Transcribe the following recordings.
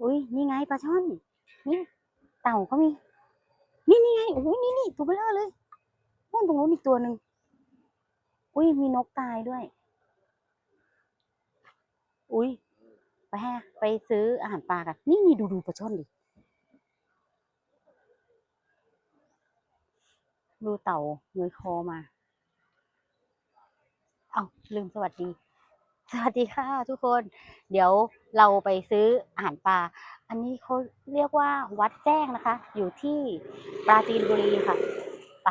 อุ้ยนี่ไงปลาช่อนนี่เต่าก็มี นี่นี่ไงโอ้ยนี่นี่ตัวเบลอเลยนู่นตรงนู้นอีกตัวหนึ่งอุ้ยมีนกตายด้วย อุ้ยไปฮะไปซื้ออาหารปลากัน นี่นี่ดูดูปลาช่อนดิดูเต่าเงยคอมา เอาลืมสวัสดี สวัสดีค่ะทุกคน เดี๋ยวเราไปซื้ออาหารปลา อันนี้เขาเรียกว่าวัดแจ้งนะคะ อยู่ที่ปราจีนบุรีค่ะไป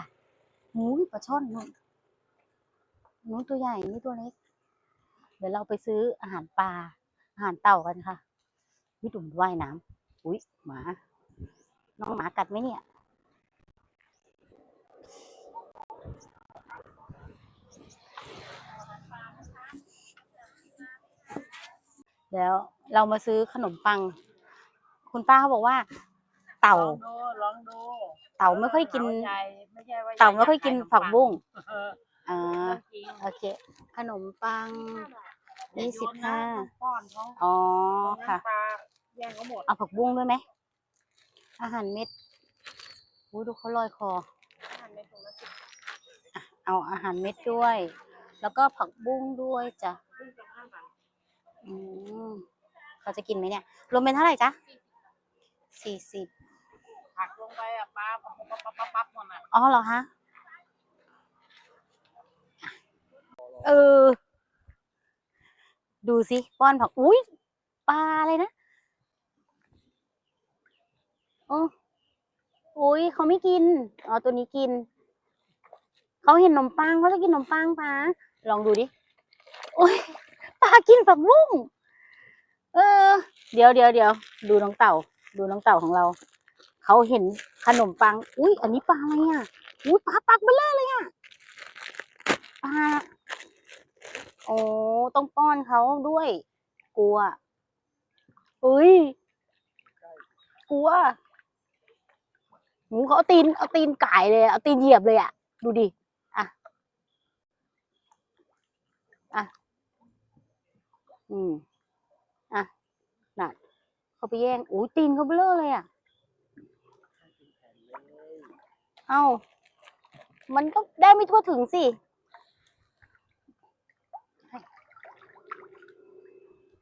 หูยปลาช่อนนู่นนู้นตัวใหญ่นี่ตัวเล็ก เดี๋ยวเราไปซื้ออาหารปลา อาหารเต่ากันค่ะวิดุมว่ายน้ำอุ้ยหมา น้องหมากัดไหมเนี่ย แล้วเรามาซื้อขนมปัง คุณป้าเขาบอกว่า เต่า ลองดูลองดูเต่าไม่ค่อยกินเต่าใหญ่ไม่ใช่ว่าเต่าไม่ค่อยกินผักบุ้งเอออ่าจริงโอเค ขนมปัง ยี่สิบอย่าห้าโยนนะป้อนเขาอ๋อไม่งั้นค่ะ ปลาแย่งเขาหมดเอาผักบุ้งด้วยไหม อาหารเม็ดอุ้ยดูเขาลอยคอเอาอาหารเม็ดด้วย แล้วก็ผักบุ้งด้วยจ้ะ อืมเขาจะกินไหมเนี่ย รวมเป็นเท่าไหร่จ๊ะสี่สิบผักลงไปอะปลาปั๊บปั๊บปั๊บปั๊บปั๊บหมดอะอ๋อเหรอฮะเออ ดูสิป้อนผักอุ้ยปลาอะไรนะโอ้อุ้ยเขาไม่กินอ๋อตัวนี้กินเขาเห็นนมปังเขาจะกินนมปังปลาลองดูดิโอ้ยปลากินผักบุ้งเออ เดี๋ยวเดี๋ยวเดี๋ยวดูน้องเต่า ดูน้องเต่าของเรา เขาเห็นขนมปัง อุ้ยอันนี้ปลาอะไรอะอุ้ยปลาปักเบลเลอเลยอะปลาโอ้ต้องป้อนเขาด้วย กลัวอุ้ยกลัวหมูเขาเอาตีนเอาตีนไก่เลยเอาตีนเหยียบเลยอะ ดูดิ อะ อะ อืม อะน่ะเขาไป แย่งอุ้ยตีนเขาเบลอเลยอะ เอ้า มันก็ได้ไม่ทั่วถึงสิ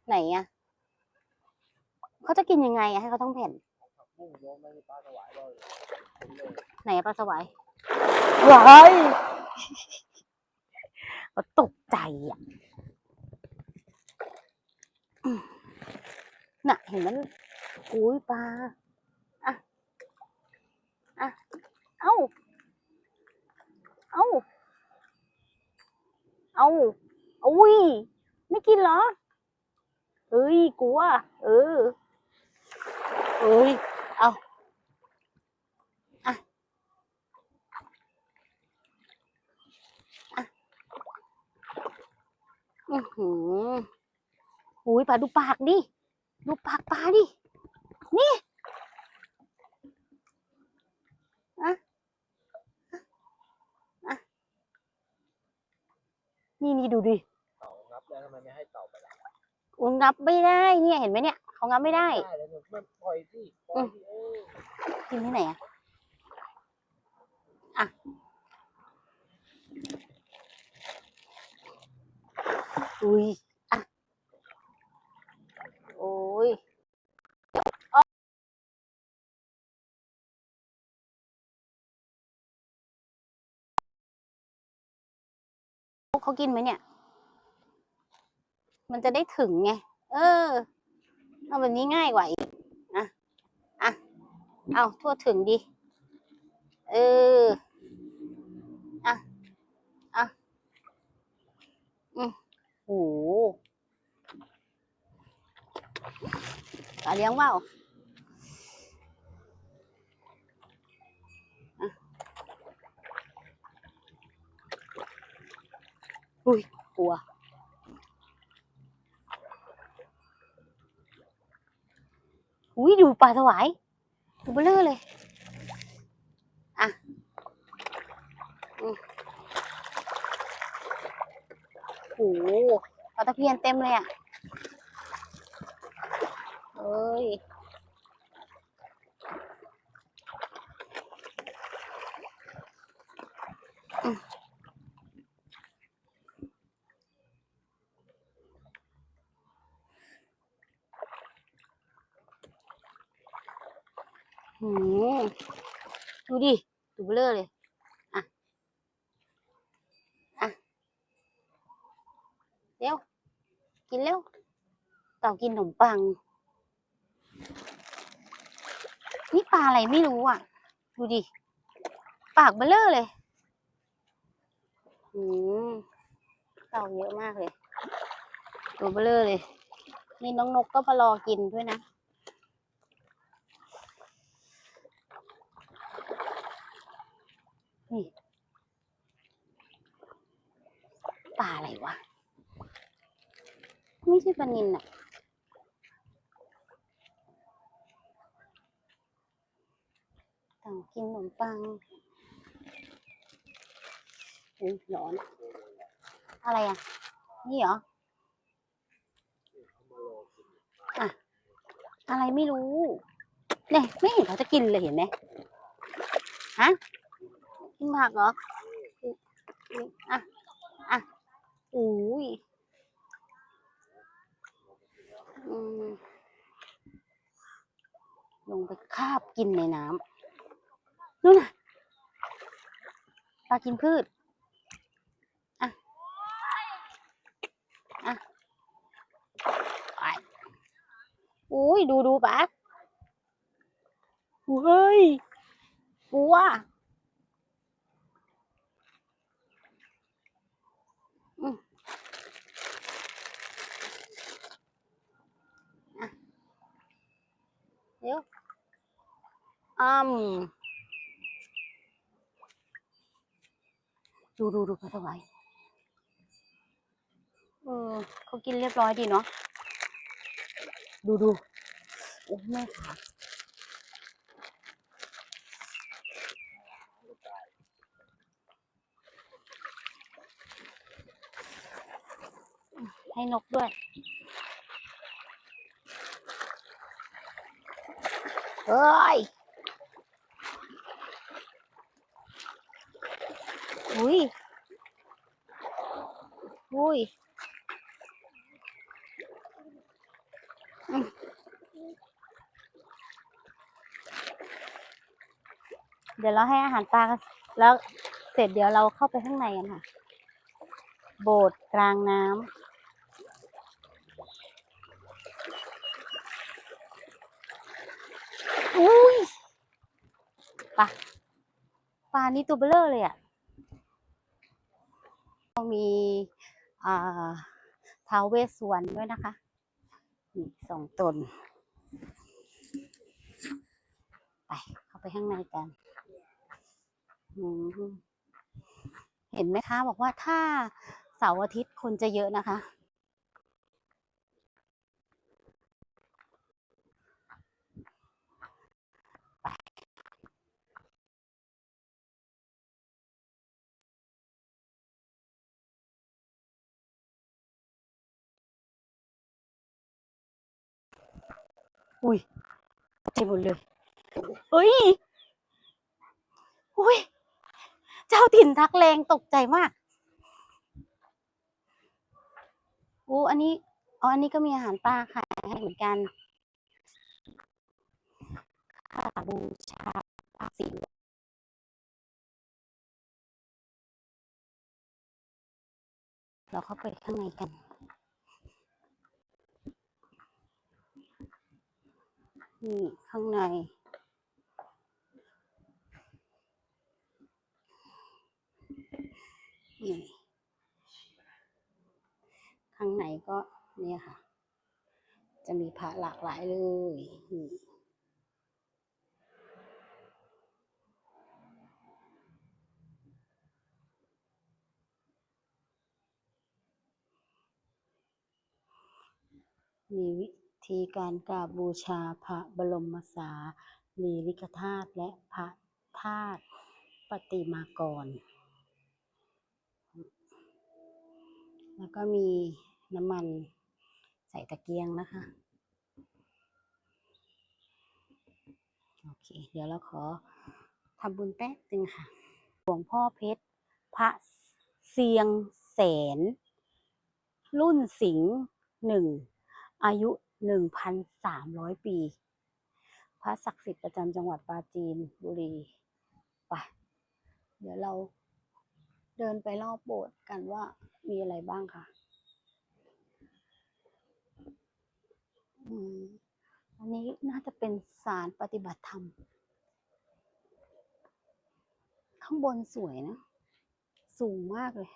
ไหนอะ เขาจะกินยังไงอะให้เขาต้องแผ่นบุ้งโยนไม่ปลาสวายเลยไหนอะปลาสวายว้ายเขาตกใจอะอืมน่ะเห็นมัน อุ้ยปลาอะอะเอ้าเอ้าเอ้าอุ้ยไม่กินเหรอเอ้ยกลัว เออเอ้ยเอาอะอะอือหืออุ้ยปลาดูปากดิ ดูปากปลาดิ นี่อะอะนี่นี่ดูดิเต่างับแล้วทำไมไม่ให้เต่าไปล่ะอุ้ยงับไม่ได้ เนี่ยเห็นไหมเนี่ยเขางับไม่ได้ ได้เลยมันปล่อยสิปล่อยสิเออกินที่ไหนอะอะอุ้ย อะ โอ้ยอ๊ะ เขากินไหมเนี่ย มันจะได้ถึงไง เออ เอาแบบนี้ง่ายกว่าอีกอะอะ เอาทั่วถึงดิเออ อะ อะ อืมโหปลาเลี้ยงเปล่าอ่ อุ้ยกลัวอุ้ยดูปลาสวายดูเบลอเลย อะโอ้โหปลาตะเพียนเต็มเลยอะเอ้ย หืมดูดิดูเบลอเลย อะ อะ เร็ว กินเร็ว เต่ากินขนมปัง นี่ปลาอะไรไม่รู้อะ ดูดิ ปากเบลเลอร์เลย อืม เต่าเยอะมากเลย ตัวเบลเลอร์เลย นี่น้องนกก็มารอกินด้วยนะนี่ปลาอะไรวะ ไม่ใช่ปลานินอะต่างกินขนมปังอุ้ยร้อน อะไรอะ นี่เหรออะอะไรไม่รู้เนี่ยไม่เห็นเขาจะกินเลยเห็นไหมฮะกินผักเหรออืออะ อะอุ้ย ลงไปคาบกินในน้ำนู่นน่ะปลากินพืชอะอะอุ้ยดูดูปะเฮ้ยกลัว อืมอะเดี๋ยว อืมดูดูดูปลาสวายเออเขากินเรียบร้อยดีเนาะดูดูโอ้แม่ขาให้นกด้วยเฮ้ย อุ้ย อุ้ยเดี๋ยวเราให้อาหารปลาแล้วเสร็จเดี๋ยวเราเข้าไปข้างในกันค่ะ โบสถ์กลางน้ำอุ้ยปลาปลานี่ตัวเบลอเลยอะ มีท้าวเวสสวรรณด้วยนะคะ นี่สองตน ไปเข้าไปข้างในกัน เห็นไหมคะ บอกว่าถ้าเสาร์อาทิตย์คนจะเยอะนะคะ อุ้ยเจ็บหมดเลยเฮ้ยอุ้ย เจ้าถิ่นทักแรงตกใจมากอู้อันนี้อ๋ออันนี้ก็มีอาหารปลาขายให้เหมือนกันค่าบูชาปลาสีเราเข้าไปข้างในกัน นี่ข้างใน นี่ ข้างในก็เนี่ยค่ะ จะมีพระหลากหลายเลยนี่มีวิ ธีการกราบบูชาพระบรมสารีริกธาตุและพระธาตุปฏิมากร แล้วก็มีน้ำมันใส่ตะเกียงนะคะ โอเค เดี๋ยวเราขอทำบุญแป๊บนึงค่ะ หลวงพ่อเพชร พระเสียงแสน รุ่นสิงห์หนึ่ง อายุ หนึ่งพันสามร้อยปี พระศักดิ์สิทธิ์ประจำจังหวัดปราจีนบุรีไปเดี๋ยวเราเดินไปรอบโบสถ์กันว่ามีอะไรบ้างค่ะอันนี้น่าจะเป็นศาลปฏิบัติธรรม ข้างบนสวยนะ สูงมากเลย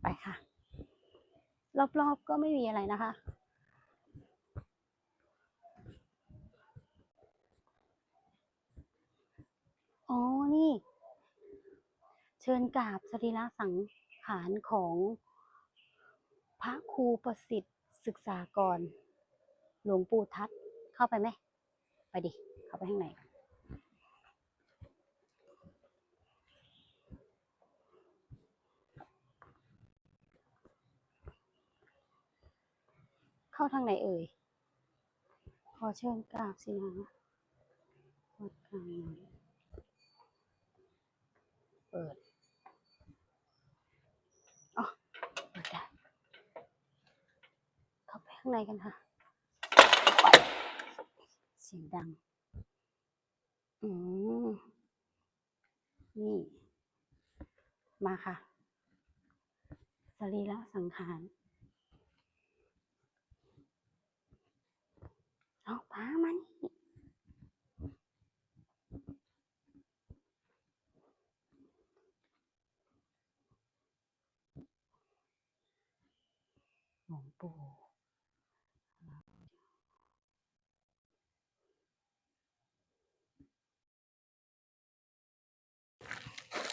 ไป ค่ะ รอบๆก็ไม่มีอะไรนะคะ อ๋อ นี่ เชิญกราบสรีระสังขารของพระครูประสิทธิ์ศึกษากร หลวงปู่ทัศเข้าไปไหม ไปดิ เข้าไปข้างใน เข้าทางไหนเอ่ย ขอเชิญกราบสินะวัดกลางน้ำเปิดอ๋อเปิดได้เข้าไปข้างในกันค่ะไปเสียงดัง อืมนี่ มาค่ะ สรีระสังขาร เอาป้ามานี่หลวงปู่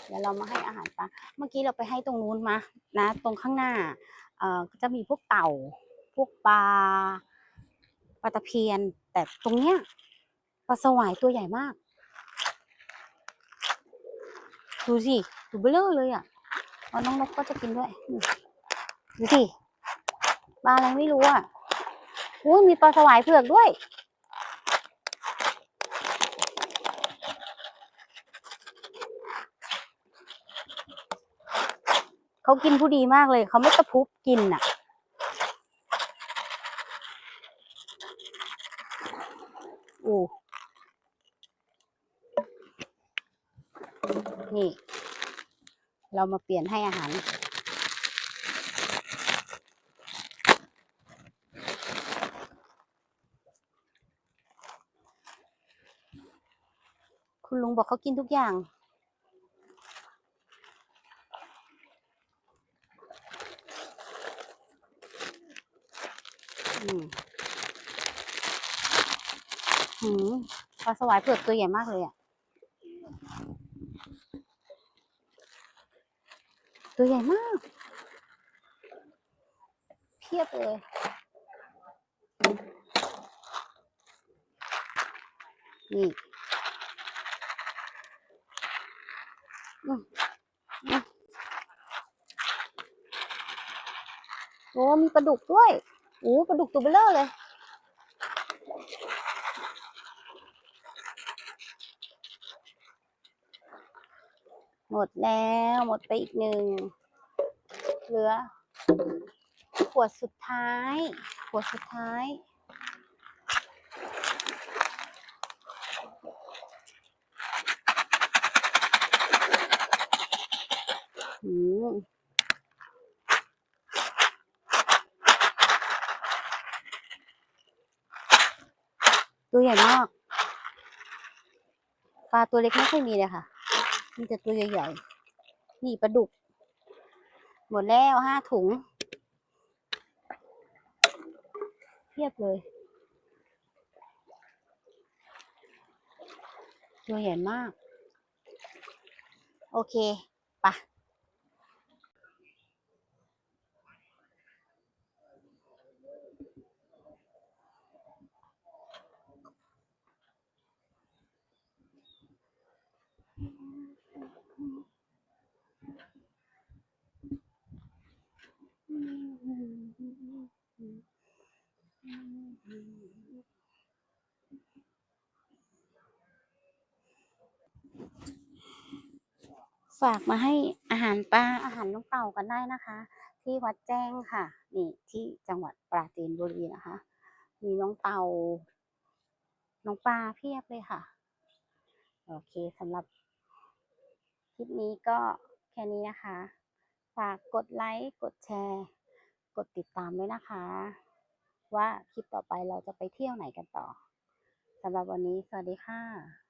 เดี๋ยวเรามาให้อาหารปลา เมื่อกี้เราไปให้ตรงนู้นมา นะ ตรงข้างหน้า เอ่อ ก็จะมีพวกเต่า พวกปลา ปลาตะเพียน แต่ตรงเนี้ยปลาสวายตัวใหญ่มาก ดูสิดูเบลอเลยอะแล้วน้องนกก็จะกินด้วยดูสิปลาอะไรไม่รู้อะอุ้ยมีปลาสวายเผือกด้วยเขากินผู้ดีมากเลย เขาไม่ตะพุบกินอะ โอ้นี่ เรามาเปลี่ยนให้อาหารคุณลุงบอกเขากินทุกอย่าง อืม หืมปลาสวายเผือกตัวใหญ่มากเลยอะ ตัวใหญ่มาก เพียบเลยนี่อืมอืมโอ้มีปลาดุกด้วยโอ้ปลาดุกตัวเบลเลอร์เลย มดแล้วหมดไปอีกหนึ่งเหลือ ขวดสุดท้าย ขวดสุดท้าย อืมตัวใหญ่มาก ปลาตัวเล็กไม่ค่อยมีเลยค่ะ มีแต่ตัวใหญ่ๆ นี่ปลาดุก หมดแล้วห้าถุงเทียบเลย ตัวใหญ่มาก โอเคไปะ ฝากมาให้อาหารปลาอาหารน้องเต่ากันได้นะคะ ที่วัดแจ้งค่ะ นี่ที่จังหวัดปราจีนบุรีนะคะ มีน้องเต่าน้องปลาเพียบเลยค่ะ โอเคสำหรับคลิปนี้ก็แค่นี้นะคะ ฝากกดไลค์ กดแชร์ กดติดตามด้วยนะคะ ว่าคลิปต่อไปเราจะไปเที่ยวไหนกันต่อสำหรับวันนี้ สวัสดีค่ะ